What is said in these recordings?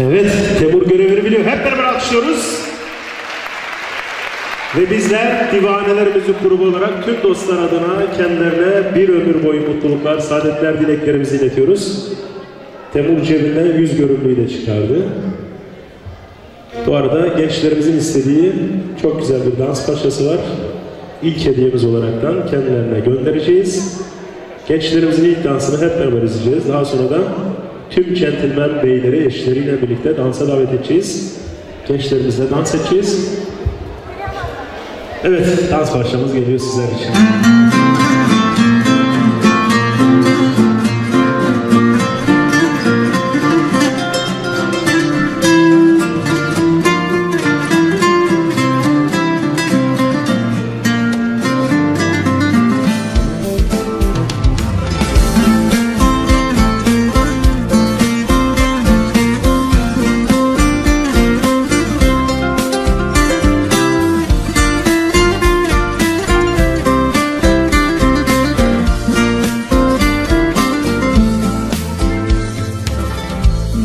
Evet, Temur görevini biliyor. Hep beraber alkışlıyoruz. Ve bizler Divaneler Müzik Grubu olarak tüm dostlar adına kendilerine bir ömür boyu mutluluklar, saadetler, dileklerimizi iletiyoruz. Temur cebinden yüz görümlüğüyle çıkardı. Bu arada gençlerimizin istediği çok güzel bir dans parçası var. İlk hediyemiz olaraktan kendilerine göndereceğiz. Gençlerimizin ilk dansını hep beraber izleyeceğiz. Daha sonra da tüm centilmen beyleri eşleriyle birlikte dansa davet edeceğiz. Gençlerimizle dans edeceğiz. Evet, dans parçamız geliyor sizler için.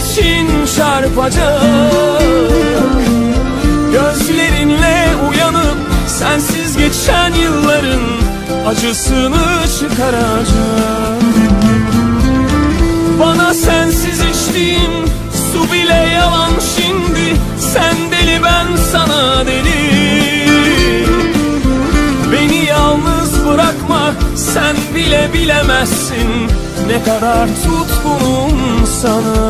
İçin çarpacak. Gözlerinle uyanıp Sensiz geçen yılların Acısını çıkaracak. Bana sensiz içtiğim Su bile yalan şimdi Sen deli ben sana deli. Beni yalnız bırakma sen bile bilemezsin Ne kadar tutkunum sana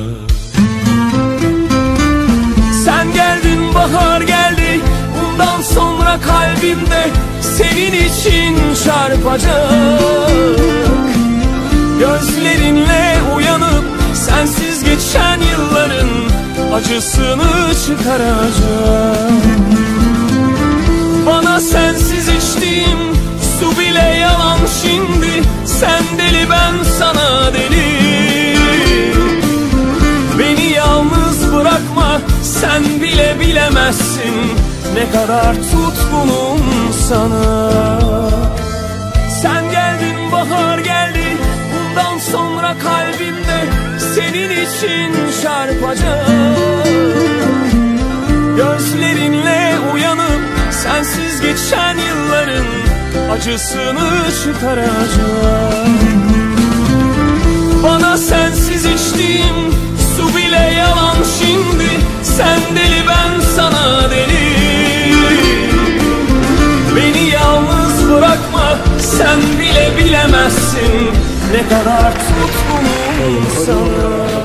bahar geldi. Bundan sonra kalbimde senin için çarpacak. Gözlerinle uyanıp sensiz geçen yılların acısını ne kadar tutkunum sana. Sen geldin bahar geldi. Bundan sonra kalbimde Senin için çarpacak. Gözlerinle uyanıp Sensiz geçen yılların Acısını çıkaracak. Bana sensiz içtiğim Su bile yalan şimdi. Sen deli sen bile bilemezsin Ne kadar tutkunum sana